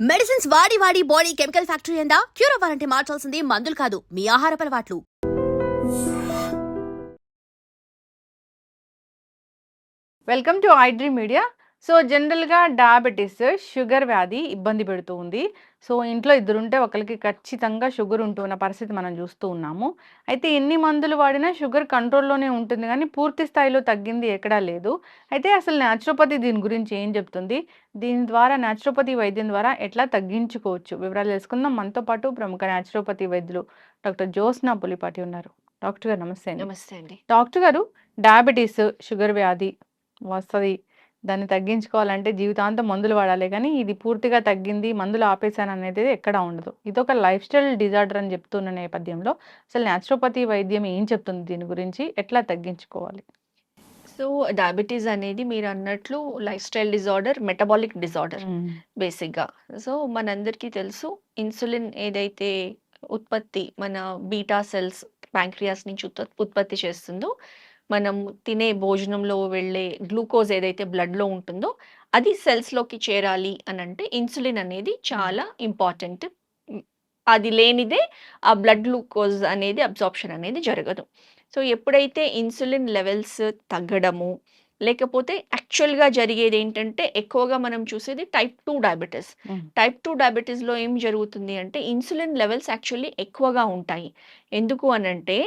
Medicines వాడి వాడి body chemical factory అందా? క్యూర్ అవ్వాలంటే మార్చాల్సింది మందులు కాదు మీ ఆహార అలవాట్లు. Welcome to iDream Media so జనరల్గా డయాబెటీస్ షుగర్ వ్యాధి ఇబ్బంది పెడుతూ ఉంది. సో ఇంట్లో ఇద్దరుంటే ఒకరికి ఖచ్చితంగా షుగర్ ఉంటున్న పరిస్థితి మనం చూస్తూ ఉన్నాము. అయితే ఎన్ని మందులు వాడినా షుగర్ కంట్రోల్లోనే ఉంటుంది కానీ పూర్తి స్థాయిలో తగ్గింది ఎక్కడా లేదు. అయితే అసలు న్యాచురోపతి దీని గురించి ఏం చెప్తుంది? దీని ద్వారా న్యాచురోపతి వైద్యం ద్వారా ఎట్లా తగ్గించుకోవచ్చు? వివరాలు తెలుసుకుందాం. మనతో పాటు ప్రముఖ న్యాచురోపతి వైద్యులు డాక్టర్ జ్యోత్స్నా పులిపాటి ఉన్నారు. డాక్టర్ గారు నమస్తే నమస్తే అండి. డాక్టర్ గారు డయాబెటీస్ షుగర్ వ్యాధి వస్తుంది దాన్ని తగ్గించుకోవాలంటే జీవితాంతం మందులు వాడాలి కానీ ఇది పూర్తిగా తగ్గింది మందులు ఆపేశాను అనేది ఎక్కడా ఉండదు. ఇది ఒక లైఫ్ స్టైల్ డిజార్డర్ అని చెప్తున్న నేపథ్యంలో అసలు న్యాచురోపతి వైద్యం ఏం చెప్తుంది దీని గురించి ఎట్లా తగ్గించుకోవాలి? సో డయాబెటీస్ అనేది మీరు అన్నట్లు life style disorder metabolic disorder బేసిక్గా. సో మనందరికీ తెలుసు ఇన్సులిన్ ఏదైతే ఉత్పత్తి మన బీటా సెల్స్ ప్యాంక్రియాస్ నుంచి ఉత్ప- ఉత్పత్తి చేస్తుందో మనం తినే భోజనంలో వెళ్ళే గ్లూకోజ్ ఏదైతే బ్లడ్లో ఉంటుందో అది సెల్స్లోకి చేరాలి అని అంటే ఇన్సులిన్ అనేది చాలా ఇంపార్టెంట్. అది లేనిదే ఆ బ్లడ్ గ్లూకోజ్ అనేది అబ్జార్ప్షన్ అనేది జరగదు. సో ఎప్పుడైతే ఇన్సులిన్ లెవెల్స్ తగ్గడము లేకపోతే యాక్చువల్గా జరిగేది ఏంటంటే ఎక్కువగా మనం చూసేది type two diabetes. Type two డయాబెటీస్లో ఏం జరుగుతుంది అంటే ఇన్సులిన్ లెవెల్స్ యాక్చువల్లీ ఎక్కువగా ఉంటాయి. ఎందుకు అనంటే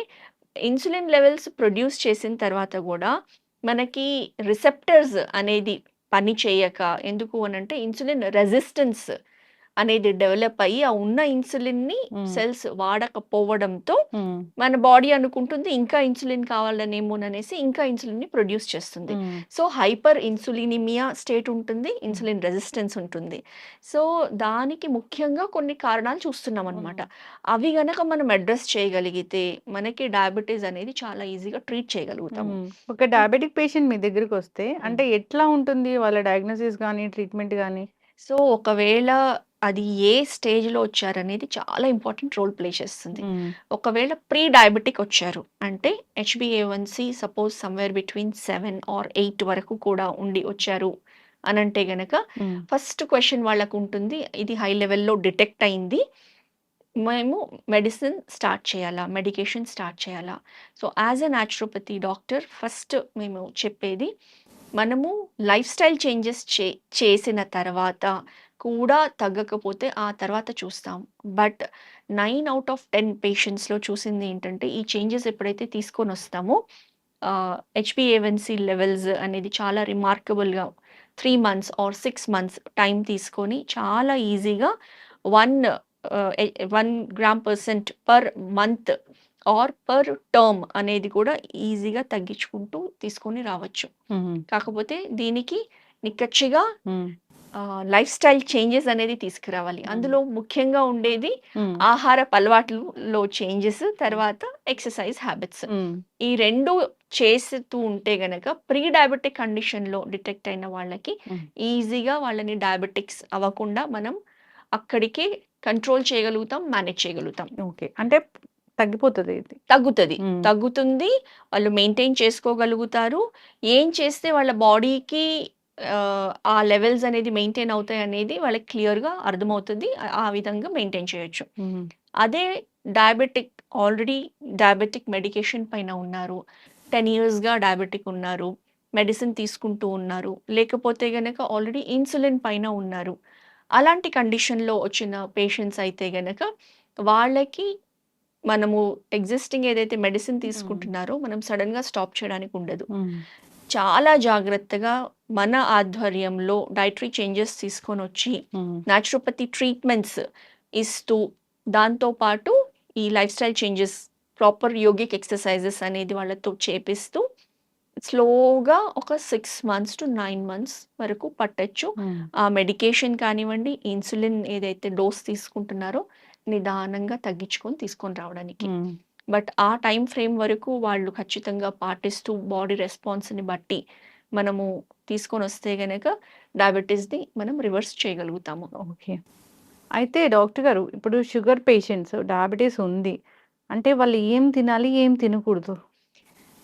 ఇన్సులిన్ లెవెల్స్ ప్రొడ్యూస్ చేసిన తర్వాత కూడా మనకి రిసెప్టర్స్ అనేది పని చేయక ఎందుకు అని అంటే ఇన్సులిన్ రెసిస్టెన్స్ అనేది డెవలప్ అయ్యి ఆ ఉన్న ఇన్సులిన్ని Mm. సెల్స్ వాడకపోవడంతో మన బాడీ అనుకుంటుంది ఇంకా ఇన్సులిన్ కావాలనేమోననేసి ఇంకా ఇన్సులిన్ని ప్రొడ్యూస్ చేస్తుంది. సో హైపర్ ఇన్సులినిమియా స్టేట్ ఉంటుంది ఇన్సులిన్ రెసిస్టెన్స్ ఉంటుంది. సో దానికి ముఖ్యంగా కొన్ని కారణాలు చూస్తున్నాం అనమాట అవి గనక మనం అడ్రస్ చేయగలిగితే మనకి డయాబెటీస్ అనేది చాలా ఈజీగా ట్రీట్ చేయగలుగుతాము. ఒక డయాబెటిక్ పేషెంట్ మీ దగ్గరికి వస్తే అంటే ఎట్లా ఉంటుంది వాళ్ళ డయాగ్నోసిస్ కానీ ట్రీట్మెంట్ కానీ సో ఒకవేళ అది ఏ స్టేజ్లో వచ్చారనేది చాలా ఇంపార్టెంట్ రోల్ ప్లే చేస్తుంది. ఒకవేళ ప్రీ డయాబెటిక్ వచ్చారు అంటే H B A one C suppose somewhere between seven or eight వరకు కూడా ఉండి వచ్చారు అని అంటే గనక ఫస్ట్ క్వశ్చన్ వాళ్ళకు ఉంటుంది ఇది హై లెవెల్లో డిటెక్ట్ అయింది మేము మెడిసిన్ స్టార్ట్ చేయాలా మెడికేషన్ స్టార్ట్ చేయాలా. So as a naturopathy doctor first మేము చెప్పేది మనము లైఫ్ స్టైల్ చేంజెస్ చే చేసిన తర్వాత కూడా తగ్గకపోతే ఆ తర్వాత చూస్తాం. But nine out of ten పేషెంట్స్లో చూసింది ఏంటంటే ఈ చేంజెస్ ఎప్పుడైతే తీసుకొని వస్తామో H B A one C levels అనేది చాలా రిమార్కబుల్గా three months or six months time తీసుకొని చాలా ఈజీగా one one gram percent per month or per term అనేది కూడా ఈజీగా తగ్గించుకుంటూ తీసుకొని రావచ్చు. కాకపోతే దీనికి నిక్కచ్చిగా లైఫ్ స్టైల్ చేంజెస్ అనేది తీసుకురావాలి. Mm. అందులో ముఖ్యంగా ఉండేది ఆహార అలవాట్లలో చేంజెస్ తర్వాత ఎక్సర్సైజ్ హ్యాబిట్స్ ఈ రెండు చేస్తూ ఉంటే గనక ప్రీ డయాబెటిక్ కండిషన్లో డిటెక్ట్ అయిన వాళ్ళకి. ఈజీగా వాళ్ళని డయాబెటిక్స్ అవ్వకుండా మనం అక్కడికే కంట్రోల్ చేయగలుగుతాం మేనేజ్ చేయగలుగుతాం. ఓకే. అంటే తగ్గిపోతుంది ఇది. తగ్గుతుంది. తగ్గుతుంది వాళ్ళు మెయింటైన్ చేసుకోగలుగుతారు. ఏం చేస్తే వాళ్ళ బాడీకి ఆ లెవెల్స్ అనేది మెయింటైన్ అవుతాయి అనేది వాళ్ళకి క్లియర్గా అర్థమవుతుంది. ఆ- విధంగా మెయింటైన్ చేయొచ్చు. అదే డయాబెటిక్ ఆల్రెడీ డయాబెటిక్ మెడికేషన్ పైన ఉన్నారు. టెన్ ఇయర్స్గా డయాబెటిక్ ఉన్నారు. మెడిసిన్ తీసుకుంటూ ఉన్నారు. లేకపోతే గనక ఆల్రెడీ ఇన్సులిన్ పైన ఉన్నారు. అలాంటి కండిషన్లో వచ్చిన పేషెంట్స్ అయితే గనక వాళ్ళకి మనము ఎగ్జిస్టింగ్ ఏదైతే మెడిసిన్ తీసుకుంటున్నారో మనం సడన్గా స్టాప్ చేయడానికి ఉండదు. చాలా జాగ్రత్తగా మన ఆధ్వర్యంలో డైటరీ చేంజెస్ తీసుకొని వచ్చి న్యాచురోపతి ట్రీట్మెంట్స్ ఇస్తూ దాంతోపాటు ఈ life style changes proper yogic exercises అనేది వాళ్ళతో చేపిస్తూ స్లోగా ఒక six months to nine months వరకు పట్టచ్చు. ఆ మెడికేషన్ కానివ్వండి ఇన్సులిన్ ఏదైతే డోస్ తీసుకుంటున్నారో నిదానంగా తగ్గించుకొని తీసుకొని రావడానికి. బట్ ఆ టైం ఫ్రేమ్ వరకు వాళ్ళు ఖచ్చితంగా పాటిస్తూ బాడీ రెస్పాన్స్ని బట్టి మనము తీసుకొని వస్తే గనక డయాబెటీస్ని మనం రివర్స్ చేయగలుగుతాము. ఓకే. అయితే డాక్టర్ గారు ఇప్పుడు షుగర్ పేషెంట్స్ డయాబెటీస్ ఉంది. అంటే వాళ్ళు ఏం తినాలి ఏం తినకూడదు?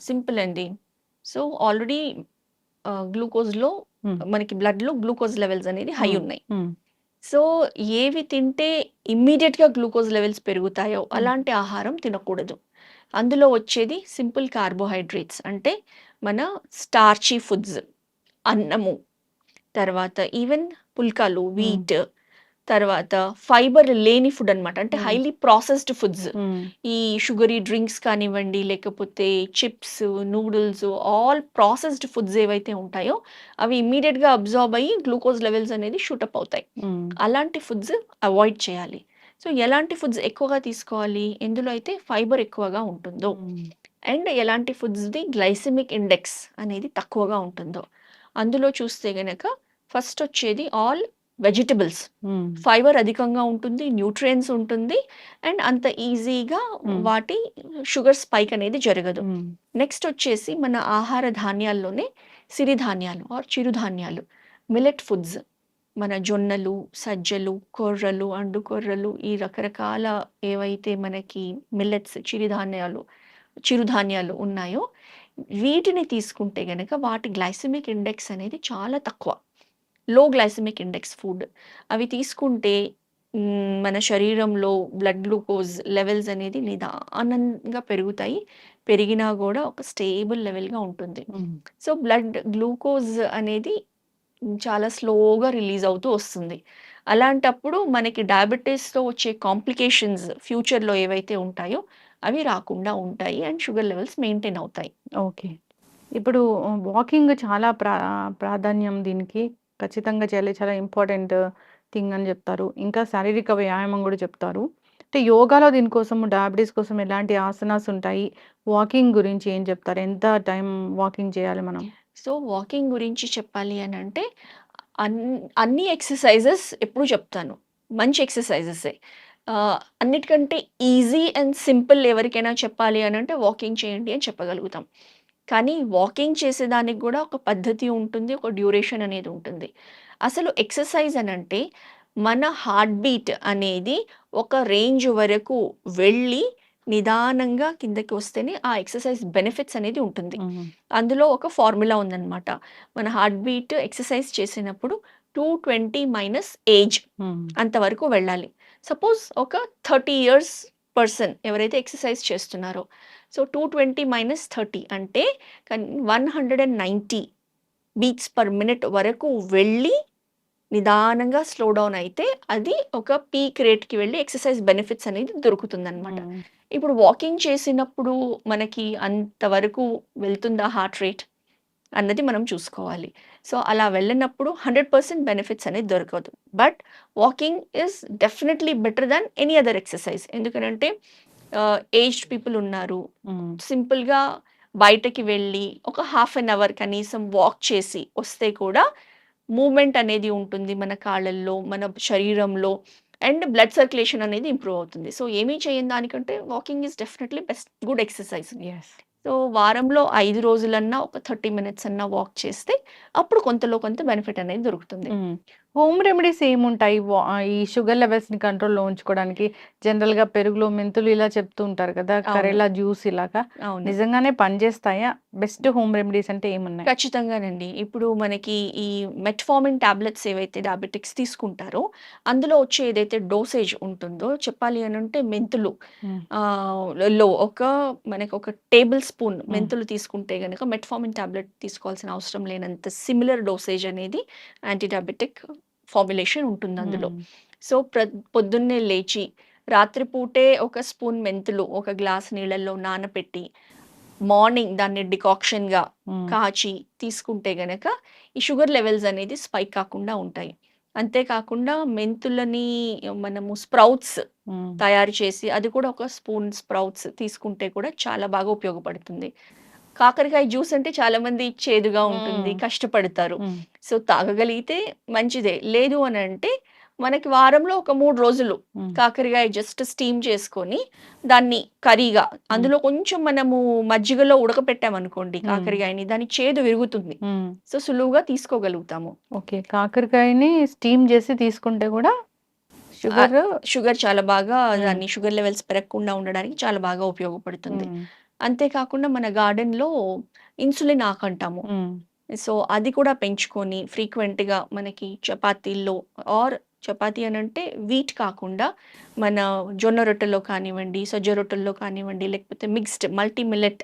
సింపుల్ అండి. సో ఆల్రెడీ గ్లూకోజ్లో. మనకి బ్లడ్లో గ్లూకోజ్ లెవెల్స్ అనేది హై. ఉన్నాయి. సో ఏవి తింటే ఇమ్మీడియట్‌గా గ్లూకోజ్ లెవెల్స్ పెరుగుతాయో అలాంటి ఆహారం తినకూడదు. అందులో వచ్చేది సింపుల్ కార్బోహైడ్రేట్స్. అంటే మన స్టార్చీ ఫుడ్స్. అన్నము, తర్వాత ఈవెన్ పుల్కాలు. వీట్, తర్వాత ఫైబర్ లేని ఫుడ్ అన్నమాట. అంటే. Highly processed foods. ఈ షుగరీ డ్రింక్స్ కానివ్వండి, లేకపోతే chips, noodles all processed foods ఏవైతే ఉంటాయో అవి ఇమ్మీడియట్‌గా అబ్జార్బ్ అయ్యి గ్లూకోజ్ లెవెల్స్ అనేది షూట్ అప్ అవుతాయి. అలాంటి ఫుడ్స్ అవాయిడ్ చేయాలి. సో ఎలాంటి ఫుడ్స్ ఎక్కువగా తీసుకోవాలి? ఎందులో అయితే ఫైబర్ ఎక్కువగా ఉంటుందో. అండ్ ఎలాంటి ఫుడ్స్‌ది గ్లైసెమిక్ ఇండెక్స్ అనేది తక్కువగా ఉంటుందో. అందులో చూస్తే గనక ఫస్ట్ వచ్చేది ఆల్ వెజిటబుల్స్. ఫైబర్ అధికంగా ఉంటుంది. న్యూట్రియంట్స్ ఉంటుంది. అండ్ అంత ఈజీగా. వాటి షుగర్ స్పైక్ అనేది జరగదు. నెక్స్ట్ వచ్చేసి మన ఆహార ధాన్యాల్లోనే సిరిధాన్యాలు ఆర్ చిరుధాన్యాలు. Millet foods. మన జొన్నలు, సజ్జలు, కొర్రలు, అండు కొర్రలు ఈ రకరకాల ఏవైతే మనకి మిల్లెట్స్ చిరుధాన్యాలు చిరుధాన్యాలు ఉన్నాయో వీటిని తీసుకుంటే గనక వాటి గ్లైసెమిక్ ఇండెక్స్ అనేది చాలా తక్కువ. Low glycaemic index food. అవి తీసుకుంటే మన శరీరంలో బ్లడ్ గ్లూకోజ్ లెవెల్స్ అనేది నిదానంగా పెరుగుతాయి. పెరిగినా గూడా ఒక స్టేబుల్ లెవెల్‌గా ఉంటుంది. సో బ్లడ్ గ్లూకోజ్ అనేది చాలా స్లోగా రిలీజ్ అవుతూ వస్తుంది. అలాంటప్పుడు మనకి డయాబెటిస్‌తో వచ్చే కాంప్లికేషన్స్ ఫ్యూచర్‌లో ఏవైతే ఉంటాయో అవి రాకుండా ఉంటాయి. అండ్ షుగర్ లెవెల్స్ మెయింటైన్ అవుతాయి. ఓకే. ఇప్పుడు వాకింగ్ చాలా ప్రా ప్రాధాన్యం దీనికి. ఖచ్చితంగా చేయాలి. చాలా ఇంపార్టెంట్ థింగ్ అని జెప్తారు. ఇంకా శారీరక వ్యాయామం గూడా చెప్తారు. అంటే యోగాలో దీనికోసం డయాబెటిస్ కోసం ఎలాంటి ఆసనాస్ ఉంటాయి? వాకింగ్ గురించి ఏం చెప్తారు? ఎంత టైం వాకింగ్ చేయాలి మనం? సో వాకింగ్ గురించి చెప్పాలి అన్ అన్ని ఎక్సర్‌సైజెస్ ఎప్పుడు చెప్తాను. మంచి ఎక్సర్‌సైజెసే. ఆహ్, అన్నిటికంటే ఈజీ అండ్ సింపుల్ ఎవరికైనా చెప్పాలి అనంటే వాకింగ్ చేయండి అని చెప్పగలుగుతాం. కానీ వాకింగ్ చేసేదానికి గూడా ఒక పద్ధతి ఉంటుంది. ఒక డ్యూరేషన్ అనేది ఉంటుంది. అసలు ఎక్సర్‌సైజ్ అనంటే మన హార్ట్ బీట్ అనేది ఒక రేంజ్ వరకు వెళ్ళి నిదానంగా కిందకి వస్తేనే ఆ ఎక్సర్‌సైజ్ బెనిఫిట్స్ అనేది ఉంటుంది. హ్మ్. అందులో ఒక ఫార్ములా ఉందన్నమాట. మన హార్ట్ బీట్ ఎక్సర్‌సైజ్ చేసినప్పుడు 220 మైనస్ ఏజ్ హ్మ్. అంతవరకు వెళ్ళాలి. సపోజ్ ఒక 30 ఇయర్స్ పర్సన్ ఎవరైతే ఎక్సర్‌సైజ్ చేస్తున్నారో సో 220 మైనస్ 30 అంటే కన్ 190 బీట్స్ పర్ మినిట్ వరకు వెళ్ళి నిదానంగా స్లో డౌన్ అయితే అది ఒక పీక్ రేట్‌కి వెళ్ళి ఎక్సర్‌సైజ్ బెనిఫిట్స్ అనేది దొరుకుతుందన్నమాట. హ్మ్. ఇప్పుడు వాకింగ్ చేసినప్పుడు మనకి అంతవరకు వెళ్తుందా హార్ట్ రేట్? అన్నది మనం చూసుకోవాలి. సో అలా వెళ్ళనప్పుడు 100% బెనిఫిట్స్ అనేది దొరకదు. But walking is definitely better than any other exercise. ఎందుకనంటే ఆహ్, ఏజ్డ్ పీపుల్ ఉన్నారు. సింపుల్‌గా బయటకి వెళ్ళి ఒక హాఫ్ ఎన్ అవర్ కనీసం వాక్ చేసి వస్తే కూడా మూవ్‌మెంట్ అనేది ఉంటుంది మన కాళ్ళల్లో, మన శరీరంలో అండ్ బ్లడ్ సర్క్యులేషన్ అనేది ఇంప్రూవ్ అవుతుంది. సో ఏమీ చేయని దానికంటే walking is definitely best good exercise. So వారంలో ఐదు రోజులన్నా ఒక 30 మినిట్స్ అన్నా వాక్ చేస్తే అప్పుడు కొంతలో కొంత బెనిఫిట్ అనేది దొరుకుతుంది. హ్మ్. రెమెడీస్ ఏముంటాయి? ఈ షుగర్ లెవెల్స్‌ని కంట్రోల్‌లో ఉంచుకోవడానికి జనరల్‌గా పెరుగులో మెంతులు ఇలా చెప్తూ ఉంటారు కదా! కరేలా జ్యూస్ ఇలాగా. నిజంగానే పనిచేస్తాయా? బెస్ట్ హోమ్ రెమెడీస్ అంటే ఏమున్నాయి? ఖచ్చితంగానండి. ఇప్పుడు మనకి ఈ మెట్ఫార్మిన్ టాబ్లెట్స్ ఏవైతే డయాబెటిక్స్ తీసుకుంటారో అందులో వచ్చే ఏదైతే డోసేజ్ ఉంటుందో చెప్పాలి అనంటే మెంతులు హ్మ్. ఆహ్, లో ఒక మనకి ఒక టేబుల్ స్పూన్. మెంతులు తీసుకుంటే గనక మెట్ఫార్మిన్ టాబ్లెట్ తీసుకోవాల్సిన అవసరం లేనంత సిమిలర్ డోసేజ్ అనేది యాంటీ డయాబెటిక్ ఫార్ములేషన్ ఉంటుంది అందులో. సో ప్ర పొద్దున్నే లేచి రాత్రి పూటే ఒక స్పూన్ మెంతులు ఒక గ్లాస్ నీళ్ళల్లో నానపెట్టి మార్నింగ్ దాన్ని డికాక్షన్‌గా హ్మ్. కాచి తీసుకుంటే గనక ఈ షుగర్ లెవెల్స్ అనేది స్పైక్ కాకుండా ఉంటాయి. అంతేకాకుండా మెంతులని మనము స్ప్రౌట్స్ హ్మ్. తయారు చేసి అది కూడా ఒక స్పూన్ స్ప్రౌట్స్ తీసుకుంటే కూడా చాలా బాగా ఉపయోగపడుతుంది. కాకరకాయ జ్యూస్ అంటే చాలామంది చేదుగా ఉంటుంది. కష్టపడతారు. సో తాగగలిగితే మంచిదే. లేదు అనంటే మనకి వారంలో ఒక 3 రోజులు. కాకరకాయ జస్ట్ స్టీమ్ చేసుకొని దాన్ని కర్రీగా. అందులో కొంచెం మనము మజ్జిగలో ఉడకపెట్టామనుకోండి. కాకరకాయని దాని చేదు విరుగుతుంది. సో సులువుగా తీసుకోగలుగుతాము. ఓకే. కాకరకాయని స్టీమ్ చేసి తీసుకుంటే కూడా షుగర్ షుగర్ చాలా బాగా. దాన్ని షుగర్ లెవెల్స్ పెరగకుండా ఉండడానికి చాలా బాగా ఉపయోగపడుతుంది. అంతేకాకుండా మన గార్డెన్‌లో ఇన్సులిన్ ఆకంటాము. హ్మ్. సో అది కూడా పెంచుకొని ఫ్రీక్వెంట్‌గా మనకి చపాతీల్లో ఆర్ చపాతీ అనంటే వీట్ కాకుండా మన జొన్న రొట్టెలో కానివ్వండి, సజ్జ రొట్టెల్లో కానివ్వండి, లేకపోతే మిక్స్డ్ మల్టీ మిల్లెట్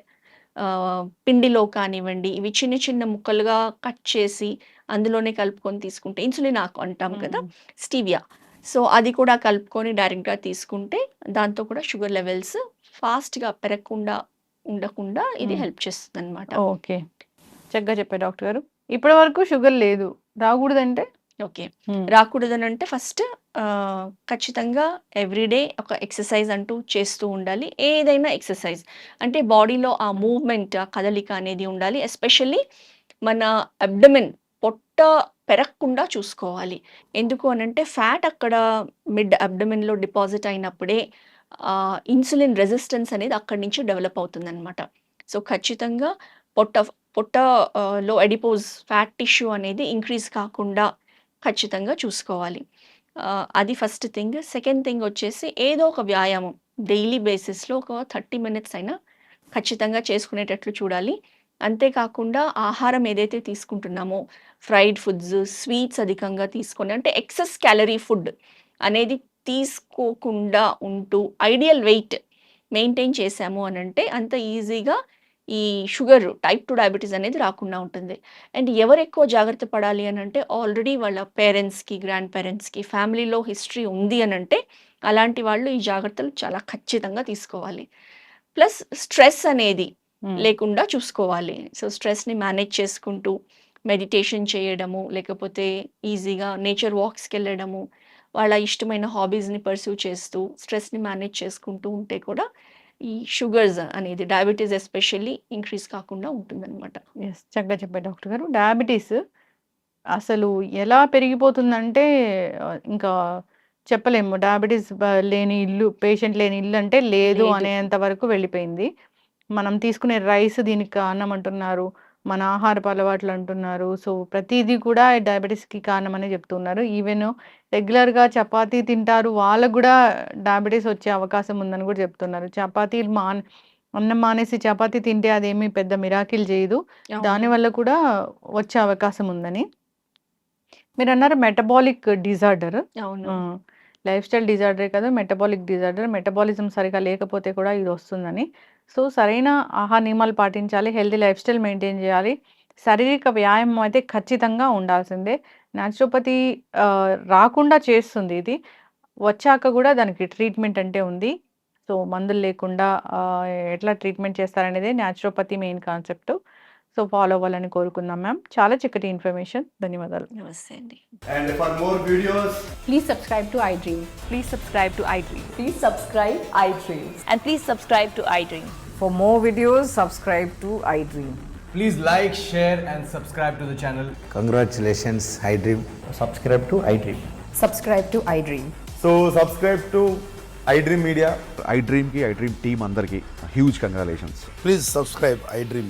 పిండిలో కానివ్వండి, ఇవి చిన్న చిన్న ముక్కలుగా కట్ చేసి అందులోనే కలుపుకొని తీసుకుంటే ఇన్సులిన్ ఆకు అంటాం కదా! స్టీవియా. సో, అది కూడా కలుపుకొని డైరెక్ట్‌గా తీసుకుంటే దాంతో కూడా షుగర్ లెవెల్స్ ఫాస్ట్‌గా పెరగకుండా ఉండకుండా ఇది. హెల్ప్ చేస్తుందనమాట. ఓకే. చక్కగా చెప్పారు డాక్టర్ గారు. ఇప్పటి వరకు షుగర్ లేదు. రాకూడదంటే? ఓకే. రాకూడదనంటే ఫస్ట్ ఖచ్చితంగా ఎవ్రీడే ఒక ఎక్సర్సైజ్ అంటూ చేస్తూ ఉండాలి. ఏదైనా ఎక్సర్సైజ్. అంటే బాడీలో ఆ మూవ్‌మెంట్, ఆ కదలిక అనేది ఉండాలి. ఎస్పెషల్లీ మన అబ్డోమెన్ పొట్ట పెరగకుండా చూసుకోవాలి. ఎందుకు అనంటే ఫ్యాట్ అక్కడ మిడ్ అబ్డోమెన్‌లో డిపాజిట్ అయినప్పుడే ఇన్సులిన్ రెసిస్టెన్స్ అనేది అక్కడి నుంచి డెవలప్ అవుతుందనమాట. సో, ఖచ్చితంగా పొట్ట పొట్టలో ఎడిపోజ్ ఫ్యాట్ టిష్యూ అనేది ఇంక్రీజ్ కాకుండా ఖచ్చితంగా చూసుకోవాలి. అది ఫస్ట్ థింగ్. సెకండ్ థింగ్ వచ్చేసి ఏదో ఒక వ్యాయామం డైలీ బేసిస్‌లో ఒక 30 మినిట్స్ అయినా ఖచ్చితంగా చేసుకునేటట్లు చూడాలి. అంతేకాకుండా ఆహారం ఏదైతే తీసుకుంటున్నామో ఫ్రైడ్ ఫుడ్స్, స్వీట్స్ అధికంగా తీసుకొని అంటే ఎక్సెస్ క్యాలరీ ఫుడ్ అనేది తీసుకోకుండా ఉంటూ ఐడియల్ వెయిట్ మెయింటైన్ చేశాము అనంటే అంత ఈజీగా ఈ షుగర్ టైప్ 2 డయాబెటిస్ అనేది రాకుండా ఉంటుంది. అండ్ ఎవరు ఎక్కువ జాగ్రత్త పడాలి అనంటే ఆల్రెడీ వాళ్ళ పేరెంట్స్‌కి, గ్రాండ్ పేరెంట్స్‌కి ఫ్యామిలీలో హిస్టరీ ఉంది అనంటే అలాంటి వాళ్ళు ఈ జాగ్రత్తలు చాలా ఖచ్చితంగా తీసుకోవాలి. ప్లస్ స్ట్రెస్ అనేది. లేకుండా చూసుకోవాలి. సో, స్ట్రెస్‌ని మేనేజ్ చేసుకుంటూ మెడిటేషన్ చేయడము, లేకపోతే ఈజీగా నేచర్ వాక్స్‌కెళ్ళడము, వాళ్ళ ఇష్టమైన హాబీస్‌ని పర్స్యూ చేస్తూ స్ట్రెస్‌ని మేనేజ్ చేసుకుంటూ ఉంటే కూడా ఈ షుగర్స్ అనేది డయాబెటిస్ ఎస్పెషల్లీ ఇంక్రీజ్ కాకుండా ఉంటుందనమాట. యెస్. చక్కగా చెప్పారు డాక్టర్ గారు. డయాబెటిస్ అసలు ఎలా పెరిగిపోతుందంటే ఇంకా చెప్పలేము. డయాబెటిస్ లేని ఇల్లు, పేషెంట్ లేని ఇల్లు అంటే లేదు లేదు. అనేంత వరకు వెళ్ళిపోయింది. మనం తీసుకునే రైస్ దీనికి కారణం అంటున్నారు. మన ఆహారపు అలవాట్లు అంటున్నారు. సో, ప్రతీదీ కూడా డయాబెటిస్‌కి కారణమనే చెప్తున్నారు. ఈవెన్ రెగ్యులర్‌గా చపాతీ తింటారు. వాళ్ళకి గూడా డయాబెటిస్ వచ్చే అవకాశం ఉందని గూడా చెప్తున్నారు. చపాతీలు మాన్ అన్నం మానేసి చపాతీ తింటే అదేమి పెద్ద మిరాకిల్ చేయదు. దానివల్ల కూడా వచ్చే అవకాశం ఉందని. మీరన్నారు మెటబాలిక్ డిజార్డర్. లైఫ్ స్టైల్ డిజార్డరే కాదు మెటబాలిక్ డిజార్డర్. మెటబాలిజం సరిగ్గా లేకపోతే కూడా ఇది వస్తుందని. సో, సరైన ఆహార నియమాలు పాటించాలి. హెల్తీ లైఫ్ స్టైల్ మెయింటైన్ చేయాలి. శారీరక వ్యాయామం అయితే ఖచ్చితంగా ఉండాల్సిందే. న్యాచురోపతి రాకుండా చేస్తుంది ఇది. వచ్చాక కూడా దానికి ట్రీట్మెంట్ అంటే ఉంది. సో, మందులు లేకుండా ఎట్లా treatment చేస్తారనేదే naturopathy main concept. So, follow అవ్వాలని కోరుకుందాం మ్యామ్. చాలా చక్కటి ఇన్ఫర్మేషన్. ధన్యవాదాలు. నమస్తే అండి. And for more videos, Please subscribe to iDream. Please subscribe to iDream. Please subscribe iDream. And please subscribe to iDream. For more videos, subscribe to iDream. please like, share, and subscribe to the channel. Congratulations, iDream. subscribe to iDream. Subscribe to iDream. So, subscribe to iDream Media. ఐ డ్రీమ్కి I dream team అందరికీ huge congratulations Please subscribe iDream